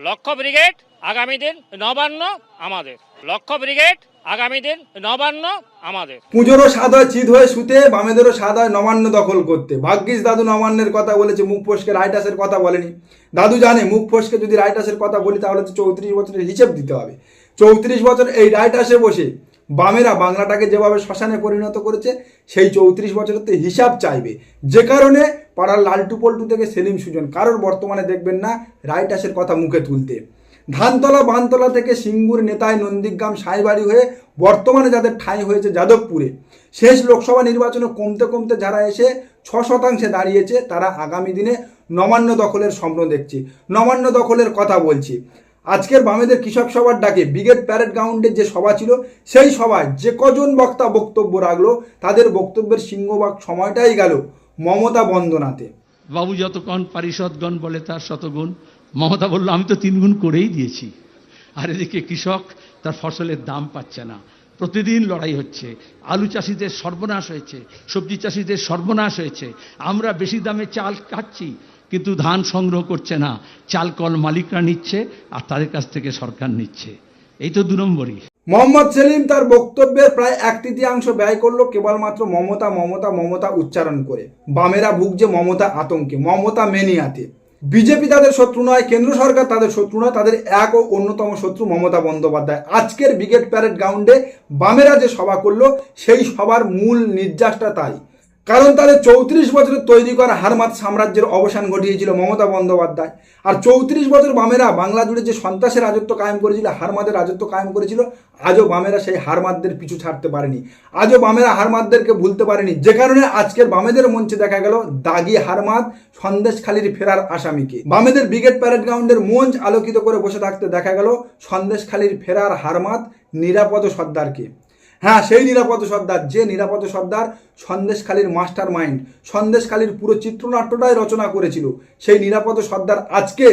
লক্ষ্য ব্রিগেড আগামী দিন নবান্ন আমাদের। লক্ষ্য ব্রিগেড আগামী দিন নবান্ন আমাদের। পুজোরও স্বাদ চিত হয়ে শুতে, বামেদেরও হয় নবান্ন দখল করতে। ভাগ্যিস দাদু নবান্নের কথা বলেছে, মুখ ফসকে রাইটাসের কথা বলেনি। দাদু জানে, মুখ ফসকে যদি রাইটাসের কথা বলি, তাহলে তো চৌত্রিশ বছরের হিসেব দিতে হবে। চৌত্রিশ বছর এই রাইটাসে বসে বামেরা বাংলাটাকে যেভাবে শ্মশানে পরিণত করেছে, সেই চৌত্রিশ বছরের তো হিসাব চাইবে। যে কারণে পাড়ার লালটু পল্টু থেকে সেলিম সুজন। কারোর বর্তমানে দেখবেন না রাইটাসের কথা মুখে তুলতে। ধানতলা বানতলা থেকে সিঙ্গুর নেতায় নন্দীগ্রাম সাইবাড়ি হয়ে বর্তমানে যাদের ঠাঁই হয়েছে যাদবপুরে। শেষ লোকসভা নির্বাচনে কমতে কমতে যারা এসে ছ শতাংশে দাঁড়িয়েছে, তারা আগামী দিনে নবান্ন দখলের স্বপ্ন দেখছে। নবান্ন দখলের কথা বলছি। আজকের বামেদের কৃষক সভার ডাকে ব্রিগেড প্যারেড গ্রাউন্ডে যে সভা ছিল, সেই সভায় যে কজন বক্তা বক্তব্য রাখল, তাদের বক্তব্যের সিংহভাগ সময়টাই গেল। মমতা বন্দনাতে। বাবু যতক্ষণ পারিষদগণ বলে তার শতগুণ, মমতা বলল, আমি তো তিন গুণ করেই দিয়েছি। আর এদিকে কৃষক তার ফসলের দাম পাচ্ছে না। প্রতিদিন লড়াই হচ্ছে। আলু চাষিদের সর্বনাশ হয়েছে। সবজি চাষিদের সর্বনাশ হয়েছে। আমরা বেশি দামে চাল খাচ্ছি কিন্তু ধান সংগ্রহ করছে না। চাল কল মালিকরা নিচ্ছে, আর তাদের কাছ থেকে সরকার নিচ্ছে। এই তো দু নম্বরই। মোহাম্মদ সেলিম তার বক্তব্যের প্রায় এক তৃতীয়াংশ ব্যয় করল কেবলমাত্র মমতা মমতা মমতা উচ্চারণ করে। বামেরা ভুগছে মমতা আতঙ্কে, মমতা মেনিয়াতে। বিজেপি তাদের শত্রু নয়, কেন্দ্র সরকার তাদের শত্রু নয়, তাদের এক ও অন্যতম শত্রু মমতা বন্দ্যোপাধ্যায়। আজকের ব্রিগেড প্যারেড গ্রাউন্ডে বামেরা যে সভা করল, সেই সভার মূল নির্যাসটা তাই। কারণ তাদের চৌত্রিশ বছরের তৈরি করা হারমাত সাম্রাজ্যের অবসান ঘটিয়েছিল মমতা বন্দ্যোপাধ্যায়। আর চৌত্রিশ বছর বামেরা বাংলা জুড়ে যে সন্ত্রাসের রাজত্ব কায়েম করেছিল হারমাদের রাজত্ব কায়েম করেছিল, আজও বামেরা সেই হারমাদদের পিছু ছাড়তে পারেনি। আজও বামেরা হারমাদদেরকে ভুলতে পারেনি। যে কারণে আজকের বামেদের মঞ্চে দেখা গেল দাগি হারমাদ সন্দেশখালির ফেরার আসামিকে। বামেদের ব্রিগেড প্যারেড গ্রাউন্ডের মঞ্চ আলোকিত করে বসে থাকতে দেখা গেল সন্দেশখালির ফেরার হারমাদ নিরাপদ সর্দারকে। হ্যাঁ সেই নিরাপদ সর্দার, যে নিরাপদ সর্দার সন্দেশখালীর মাস্টার মাইন্ড সন্দেশখালীর পুরো চিত্রনাট্যটাই রচনা করেছিল। সেই নিরাপদ সর্দার আজকে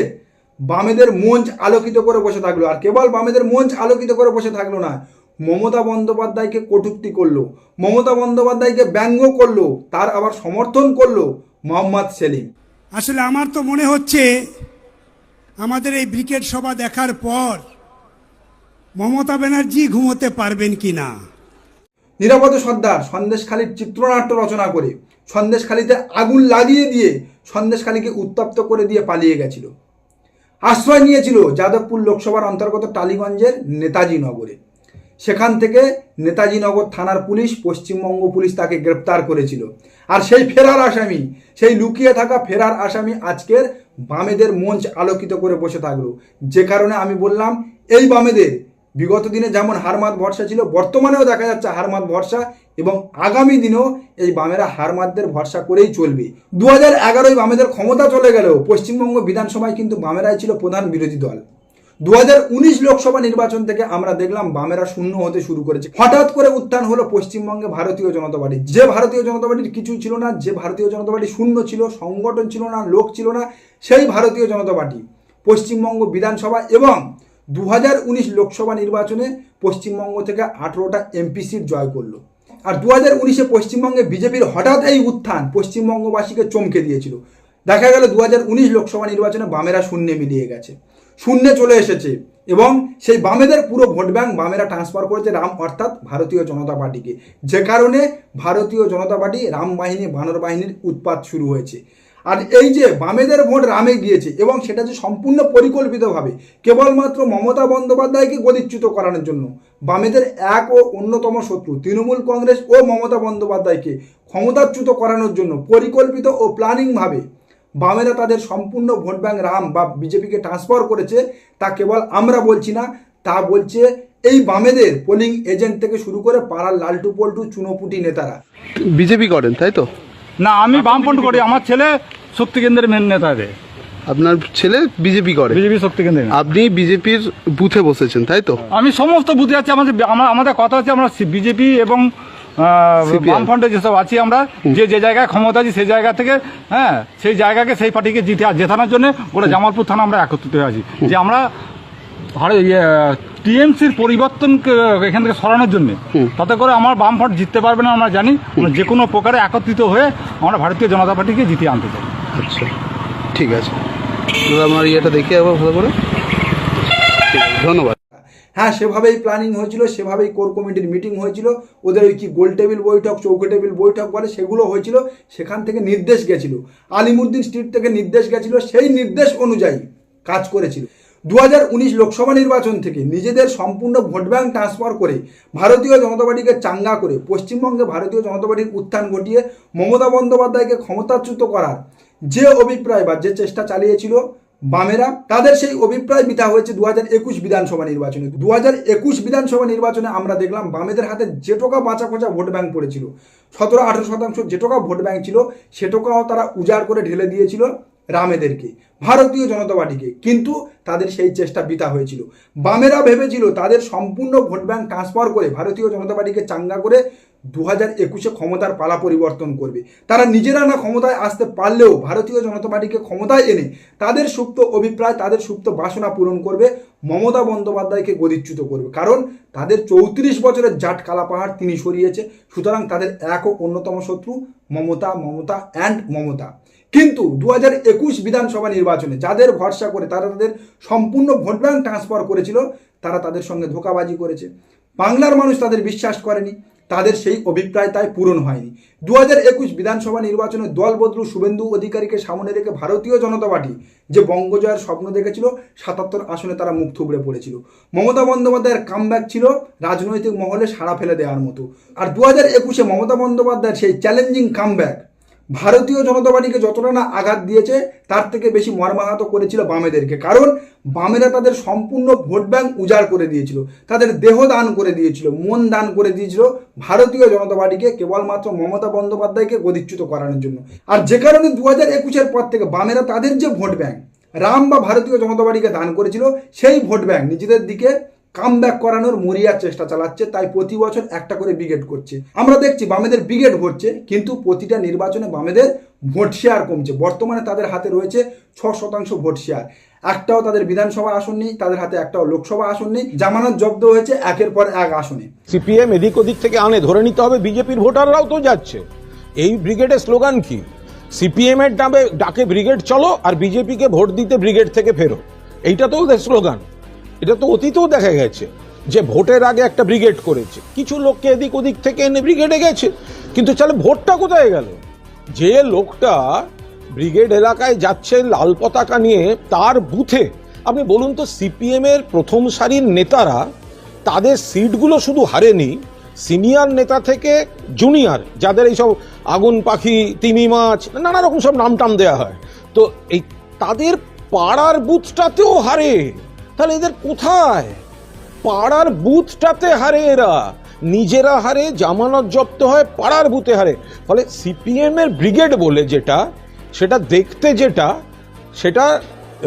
বামেদের মঞ্চ আলোকিত করে বসে থাকল। আর কেবল বামেদের মঞ্চ আলোকিত করে বসে থাকল না, মমতা বন্দ্যোপাধ্যায়কে কটুক্তি করল, মমতা বন্দ্যোপাধ্যায়কে ব্যঙ্গ করল, তার আবার সমর্থন করল মোহাম্মদ সেলিম। আসলে আমার তো মনে হচ্ছে আমাদের এই ব্রিগেড সভা দেখার পর মমতা ব্যানার্জি ঘুমোতে পারবেন কি না। নিরাপদ সর্দার, সন্দেশখালীর চিত্রনাট্য রচনা করে, সন্দেশখালীতে আগুন লাগিয়ে দিয়ে সন্দেশখালীকে উত্তপ্ত করে দিয়ে পালিয়ে গেছিল। আশ্রয় নিয়েছিল যাদবপুর লোকসভার অন্তর্গত টালিগঞ্জের নেতাজি নগরে। সেখান থেকে নেতাজি নগর থানার পুলিশ, পশ্চিমবঙ্গ পুলিশ তাকে গ্রেপ্তার করেছিল। আর সেই ফেরার আসামি, সেই লুকিয়ে থাকা ফেরার আসামি আজকের বামেদের মঞ্চ আলোকিত করে বসে থাকল। যে কারণে আমি বললাম, এই বামেদের বিগত দিনে যেমন হারমাত ভরসা ছিল, বর্তমানেও দেখা যাচ্ছে হারমাত ভরসা এবং আগামী দিনেও এই বামেরা হারমাতদের ভরসা করেই চলবে। দু হাজার এগারোয় বামেদের ক্ষমতা চলে গেলেও পশ্চিমবঙ্গ বিধানসভায় কিন্তু বামেরাই ছিল প্রধান বিরোধী দল। দু লোকসভা নির্বাচন থেকে আমরা দেখলাম বামেরা শূন্য হতে শুরু করেছে। হঠাৎ করে উত্থান হলো পশ্চিমবঙ্গে ভারতীয় জনতা পার্টি। যে ভারতীয় জনতা পার্টির কিছুই ছিল না, যে ভারতীয় জনতা পার্টি শূন্য ছিল, সংগঠন ছিল না, লোক ছিল না, সেই ভারতীয় জনতা পার্টি পশ্চিমবঙ্গ বিধানসভা এবং দু হাজার উনিশ লোকসভা নির্বাচনে পশ্চিমবঙ্গ থেকে আঠেরোটা এমপি সিট জয় করল। আর দু হাজার উনিশে পশ্চিমবঙ্গে বিজেপির হঠাৎ এই উত্থান পশ্চিমবঙ্গবাসীকে চমকে দিয়েছিল। দেখা গেল দু হাজার উনিশ লোকসভা নির্বাচনে বামেরা শূন্যে মিলিয়ে গেছে। শূন্যে চলে এসেছে এবং সেই বামেদের পুরো ভোট ব্যাংক বামেরা ট্রান্সফার করেছে রাম অর্থাৎ ভারতীয় জনতা পার্টিকে। যে কারণে ভারতীয় জনতা পার্টি রাম বাহিনী বানর বাহিনীর উৎপাত শুরু হয়েছে। আর এই যে বামেদের ভোট রামে গিয়েছে এবং সেটা যে সম্পূর্ণ পরিকল্পিতভাবে, কেবলমাত্র মমতা বন্দ্যোপাধ্যায়কে গদিচ্যুত করানোর জন্য, বামেদের এক ও অন্যতম শত্রু তৃণমূল কংগ্রেস ও মমতা বন্দ্যোপাধ্যায়কে ক্ষমতাচ্যুত করানোর জন্য পরিকল্পিত ও প্ল্যানিংভাবে বামেরা তাদের সম্পূর্ণ ভোট ব্যাংক রাম বা বিজেপিকে ট্রান্সফার করেছে, তা কেবল আমরা বলছি না, তা বলছে এই বামেদের পোলিং এজেন্ট থেকে শুরু করে পাড়ার লালটু পল্টু চুনোপুটি নেতারা। বিজেপি করেন, তাই তো? না আমি বামফ্রন্ট করি আমার ছেলে শক্তি কেন্দ্রের মেন নেতা রে। আপনার ছেলে বিজেপি করে। বিজেপি শক্তি কেন্দ্রে আপনি বিজেপির বুথে বসেছেন তাই তো? আমি সমস্ত বুথে আছি আমাদের আমাদের কথা আছে আমরা বিজেপি এবং বামফ্রন্টে যেসব আছি আমরা যে যে জায়গায় ক্ষমতা আছি সেই জায়গা থেকে হ্যাঁ সেই জায়গাকে সেই পার্টিকে জিতে জেতানোর জন্য গোটা জামালপুর থানা আমরা একত্রিত হয়ে আছি। যে আমরা ভারত ইয়ে টিএমসির পরিবর্তনকে এখান থেকে সরানোর জন্য। তাতে করে আমার বামফ্রন্ট জিততে পারবে না আমরা জানি। যে কোনো প্রকারে একত্রিত হয়ে আমরা ভারতীয় জনতা পার্টিকে জিতিয়ে আনতে চাই। আচ্ছা ঠিক আছে। আমার ইয়েটা দেখে আবার ভালো করে। ধন্যবাদ। হ্যাঁ সেভাবেই প্ল্যানিং হয়েছিল সেভাবেই কোর কমিটির মিটিং হয়েছিল। ওদের ওই কি গোল টেবিল বৈঠক চৌকো টেবিল বৈঠক বলে সেগুলো হয়েছিল সেখান থেকে নির্দেশ গেছিল। আলিমুদ্দিন স্ট্রিট থেকে নির্দেশ গেছিল সেই নির্দেশ অনুযায়ী কাজ করেছিল। দু লোকসভা নির্বাচন থেকে নিজেদের সম্পূর্ণ ভোট ব্যাংক ট্রান্সফার করে ভারতীয় জনতা পার্টিকে চাঙ্গা করে পশ্চিমবঙ্গে ভারতীয় জনতা পার্টির উত্থান ঘটিয়ে মমতা বন্দ্যোপাধ্যায়কে ক্ষমতাচ্যুত করার যে অভিপ্রায় বা যে চেষ্টা চালিয়েছিল বামেরা, তাদের সেই অভিপ্রায় বিতা হয়েছে দু হাজার একুশ বিধানসভা নির্বাচনে। দু হাজার একুশ বিধানসভা নির্বাচনে আমরা দেখলাম বামেদের হাতে যে টোকা বাঁচা খোঁচা ভোট ব্যাংক পড়েছিল, সতেরো আঠেরো শতাংশ যে টোকা ভোট ব্যাংক ছিল, সে টোকাও তারা উজাড় করে ঢেলে দিয়েছিল। রামেদেরকে, ভারতীয় জনতা পার্টিকে। কিন্তু তাদের সেই চেষ্টা বিতা হয়েছিল। বামেরা ভেবেছিল তাদের সম্পূর্ণ ভোট ব্যাংক ট্রান্সফার করে ভারতীয় জনতা পার্টিকে চাঙ্গা করে দু হাজার একুশে ক্ষমতার পালা পরিবর্তন করবে। তারা নিজেরা না ক্ষমতায় আসতে পারলেও ভারতীয় জনতা পার্টিকে ক্ষমতায় এনে তাদের সুপ্ত অভিপ্রায়, তাদের সুপ্ত বাসনা পূরণ করবে, মমতা বন্দ্যোপাধ্যায়কে গদিচ্যুত করবে। কারণ তাদের চৌত্রিশ বছরের জাট কালা পাহাড় তিনি সরিয়েছে, সুতরাং তাদের এক ও অন্যতম শত্রু মমতা মমতা অ্যান্ড মমতা। কিন্তু দু হাজার একুশ বিধানসভা নির্বাচনে যাদের ভরসা করে তারা তাদের সম্পূর্ণ ভোট ব্যাংক ট্রান্সফার করেছিল, তারা তাদের সঙ্গে ধোকাবাজি করেছে। বাংলার মানুষ তাদের বিশ্বাস করেনি, তাদের সেই অভিপ্রায় তাই পূরণ হয়নি। দু হাজার একুশ বিধানসভা নির্বাচনে দল বদলু শুভেন্দু অধিকারীকে সামনে রেখে ভারতীয় জনতা পার্টি যে বঙ্গজয়ের স্বপ্ন দেখেছিল, সাতাত্তর আসনে তারা মুখ থুবড়ে পড়েছিল। মমতা বন্দ্যোপাধ্যায়ের কামব্যাক ছিল রাজনৈতিক মহলে সাড়া ফেলে দেওয়ার মতো। আর দু হাজার একুশে মমতা বন্দ্যোপাধ্যায়ের সেই চ্যালেঞ্জিং কামব্যাক ভারতীয় জনতা পার্টিকে যতটা না আঘাত দিয়েছে, তার থেকে বেশি মর্মাহত করেছিল বামেদেরকে। কারণ বামেরা তাদের সম্পূর্ণ ভোট ব্যাংক উজাড় করে দিয়েছিল, তাদের দেহ দান করে দিয়েছিল, মন দান করে দিয়েছিল ভারতীয় জনতা পার্টিকে কেবলমাত্র মমতা বন্দ্যোপাধ্যায়কে গদিচ্যুত করানোর জন্য। আর যে কারণে দু হাজার একুশের পর থেকে বামেরা তাদের যে ভোট ব্যাংক, রাম বা ভারতীয় জনতা পার্টিকে দান করেছিল, সেই ভোট ব্যাংক, নিজেদের দিকে কাম ব্যাক করানোর মরিয়ার চেষ্টা চালাচ্ছে, তাই প্রতি বছর একটা করে ব্রিগেড করছে। আমরা দেখছি বামেদের ব্রিগেড ভরছে কিন্তু প্রতিটা নির্বাচনে বামেদের ভোট শেয়ার কমছে। বর্তমানে তাদের হাতে রয়েছে ছ শতাংশ ভোট শেয়ার একটাও তাদের বিধানসভা আসন নেই, তাদের হাতে একটাও লোকসভা আসন নেই। জামানত জব্দ হয়েছে একের পর এক আসনে। সিপিএম এদিক ওদিক থেকে আনে, ধরে নিতে হবে বিজেপির ভোটাররাও তো যাচ্ছে। এই ব্রিগেডের স্লোগান কি? সিপিএম এর ডাবে ডাকে ব্রিগেড চলো, আর বিজেপিকে ভোট দিতে ব্রিগেড থেকে ফেরো। এইটা তো ওদের স্লোগান এটা তো অতীতেও দেখা গেছে যে ভোটের আগে একটা ব্রিগেড করেছে। কিছু লোককে এদিক ওদিক থেকে এনে ব্রিগেডে গেছে। কিন্তু চলে ভোটটা কোথায় গেল? যে লোকটা ব্রিগেড এলাকায় যাচ্ছে লাল পতাকা নিয়ে তার বুথে, আপনি বলুন তো সিপিএম এর প্রথম সারির নেতারা তাদের সিটগুলো শুধু হারেনি, সিনিয়র নেতা থেকে জুনিয়র, যাদের এইসব আগুন পাখি, তিমি মাছ, নানা রকম সব নাম টাম দেওয়া হয়। তো এই তাদের পাড়ার বুথটাতেও হারে। তাহলে এদের কোথায়? পাড়ার বুথটাতে হারে এরা। নিজেরা হারে জামানত জব্দ হয় পাড়ার বুথে হারে। ফলে সিপিএম এর ব্রিগেড বলে যেটা সেটা দেখতে যেটা সেটা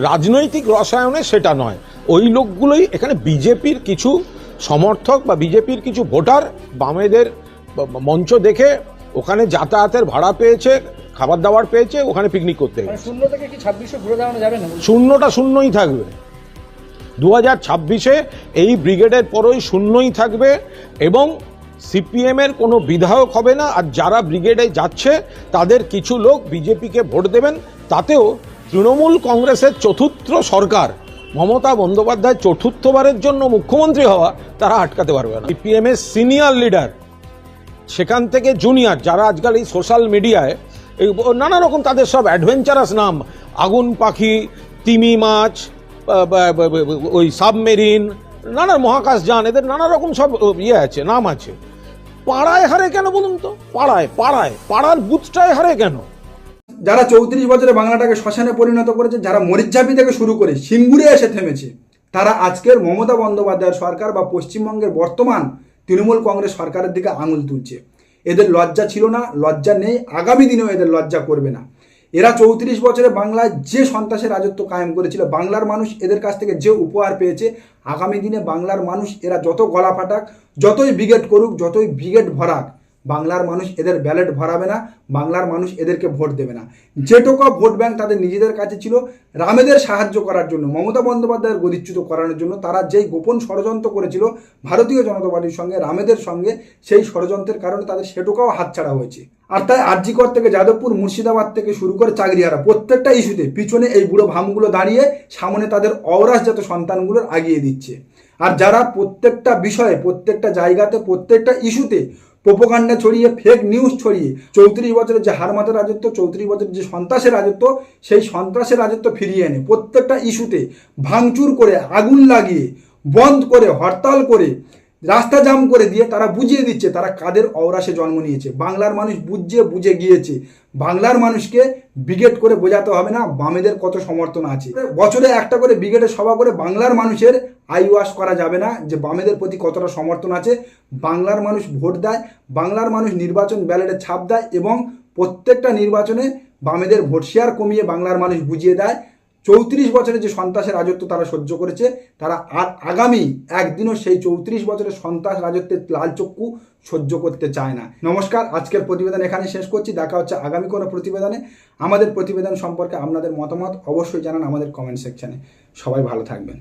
রাজনৈতিক রসায়নে সেটা নয়। ওই লোকগুলোই এখানে বিজেপির কিছু সমর্থক বা বিজেপির কিছু ভোটার বামেদের মঞ্চ দেখে ওখানে যাতায়াতের ভাড়া পেয়েছে খাবার দাবার পেয়েছে ওখানে পিকনিক করতে শূন্য থেকে কি ছাব্বিশে ঘুরে দাঁড়ানো যাবে না? শূন্যটা শূন্যই থাকবে। দু হাজার ছাব্বিশে এই ব্রিগেডের পরই শূন্যই থাকবে এবং সিপিএম এর কোনো বিধায়ক হবে না। আর যারা ব্রিগেডে যাচ্ছে, তাদের কিছু লোক বিজেপিকে ভোট দেবেন। তাতেও তৃণমূল কংগ্রেসের চতুর্থ সরকার, মমতা বন্দ্যোপাধ্যায় চতুর্থবারের জন্য মুখ্যমন্ত্রী হওয়া তারা আটকাতে পারবে না। সিপিএম এর সিনিয়র লিডার, সেখান থেকে জুনিয়র, যারা আজকাল এই সোশ্যাল মিডিয়ায় নানা রকম তাদের সব অ্যাডভেঞ্চারাস নাম, আগুন পাখি, তিমি মাছ ওই সাবমেরিন নানা মহাকাশ যান, এদের নানা রকম সব ইয়ে আছে, নাম আছে। পাড়ায় হারে কেন বলুন তো? পাড়ায় পাড়ায়, পাড়ার বুথটায় হারে কেন? যারা চৌত্রিশ বছরে বাংলাটাকে শ্মশানে পরিণত করেছে, যারা মরিচঝাপি থেকে শুরু করে সিঙ্গুরে এসে থেমেছে, তারা আজকের মমতা বন্দ্যোপাধ্যায়ের সরকার বা পশ্চিমবঙ্গের বর্তমান তৃণমূল কংগ্রেস সরকারের দিকে আঙুল তুলছে। এদের লজ্জা ছিল না, লজ্জা নেই, আগামী দিনেও এদের লজ্জা করবে না। এরা চৌত্রিশ বছরে বাংলায় যে সন্ত্রাসের রাজত্ব কায়েম করেছিল, বাংলার মানুষ এদের কাছ থেকে যে উপহার পেয়েছে, আগামী দিনে বাংলার মানুষ এরা যত গলা ফাটাক, যতই ব্রিগেড করুক, যতই ব্রিগেড ভরাক, বাংলার মানুষ এদের ব্যালেট ভরাবে না, বাংলার মানুষ এদেরকে ভোট দেবে না। যেটুকু ভোট ব্যাংক তাদের নিজেদের কাছে ছিল, রামেদের সাহায্য করার জন্য, মমতা বন্দ্যোপাধ্যায়ের গদিচ্যুত করানোর জন্য তারা যেই গোপন ষড়যন্ত্র করেছিল, ভারতীয় জনতা পার্টির সঙ্গে, রামেদের সঙ্গে, সেই ষড়যন্ত্রের কারণে তাদের সেটুকাও হাতছাড়া হয়েছে। আর তাই আরজিকর থেকে যাদবপুর, মুর্শিদাবাদ থেকে শুরু করে চাকরিহারা প্রত্যেকটা ইস্যুতে পিছনে এই বুড়ো ভামগুলো দাঁড়িয়ে সামনে তাদের অরাসজাত সন্তানগুলোর আগিয়ে দিচ্ছে। আর যারা প্রত্যেকটা বিষয়ে, প্রত্যেকটা জায়গাতে, প্রত্যেকটা ইস্যুতে প্রোপোকাণ্ডা ছড়িয়ে ফেক নিউজ ছড়িয়ে, চৌত্রিশ বছরের যে হারমাতের রাজত্ব, চৌত্রিশ বছরের যে সন্ত্রাসের রাজত্ব, সেই সন্ত্রাসের রাজত্ব ফিরিয়ে এনে প্রত্যেকটা ইস্যুতে ভাঙচুর করে, আগুন লাগিয়ে, বন্ধ করে, হরতাল করে রাস্তা জাম করে দিয়ে তারা বুঝিয়ে দিচ্ছে, তারা কাদের অওরাসে জন্ম নিয়েছে। বাংলার মানুষ বুঝছে, বুঝে গিয়েছে। বাংলার মানুষকে ব্রিগেড করে বোঝাতে হবে না, বামেদের কত সমর্থন আছে। বছরে একটা করে ব্রিগেডের সভা করে বাংলার মানুষের আই ওয়াশ করা যাবে না, যে বামেদের প্রতি কতটা সমর্থন আছে। বাংলার মানুষ ভোট দেয়, বাংলার মানুষ নির্বাচন ব্যালটে ছাপ দেয় এবং প্রত্যেকটা নির্বাচনে বামেদের ভোট শেয়ার কমিয়ে বাংলার মানুষ বুঝিয়ে দেয়। চৌত্রিশ বছরের যে সন্ত্রাসের রাজত্ব তারা সহ্য করেছে, তারা আর আগামী একদিনও সেই চৌত্রিশ বছরের সন্ত্রাস রাজত্বের লাল চক্ষু সহ্য করতে চায় না। নমস্কার, আজকের প্রতিবেদন এখানে শেষ করছি। দেখা হচ্ছে আগামী কোনো প্রতিবেদনে। আমাদের প্রতিবেদন সম্পর্কে আপনাদের মতামত অবশ্যই জানান আমাদের কমেন্ট সেকশানে সবাই ভালো থাকবেন।